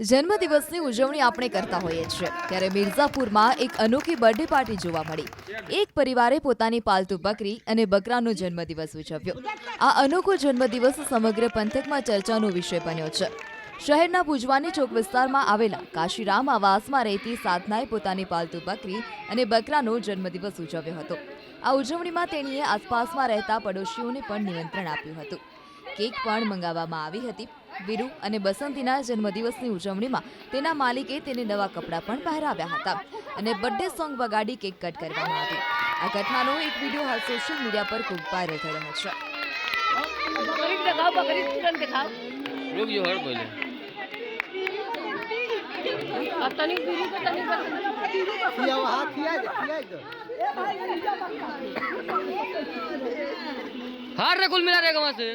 જન્મદિવસની ઉજવણી આપણે કરતા હોઈએ છીએ. ત્યારે મિર્ઝાપુરમાં એક અનોખી બર્થડે પાર્ટી જોવા મળી. એક પરિવારે પોતાની પાલતુ બકરી અને બકરાનો જન્મદિવસ ઉજવ્યો. આ અનોખો જન્મદિવસ સમગ્ર પંથકમાં ચર્ચાનો વિષય બન્યો છે. શહેરના ભુજવાની ચોક વિસ્તારમાં આવેલા કાશીરામ આવાસમાં રહેતી સાધનાએ પોતાની પાલતુ બકરી અને બકરાનો જન્મદિવસ ઉજવ્યો હતો. આ ઉજવણીમાં તેણીએ આસપાસમાં રહેતા પડોશીઓને પણ નિમંત્રણ આપ્યું હતું. કેક પણ મંગાવવામાં આવી હતી. વીરુ અને બસંતીના જન્મદિવસની ઉજવણીમાં તેના માલિકે તેને નવા કપડાં પણ પહેરાવ્યા હતા અને બર્થડે સોંગ વગાડી કેક કટ કરવામાં આવી. આ ઘટનાનો એક વીડિયો હાલ સોશિયલ મીડિયા પર ખૂબ વાયરલ થઈ રહ્યો છે. હાર રે કુલ મિલા રે ગવા से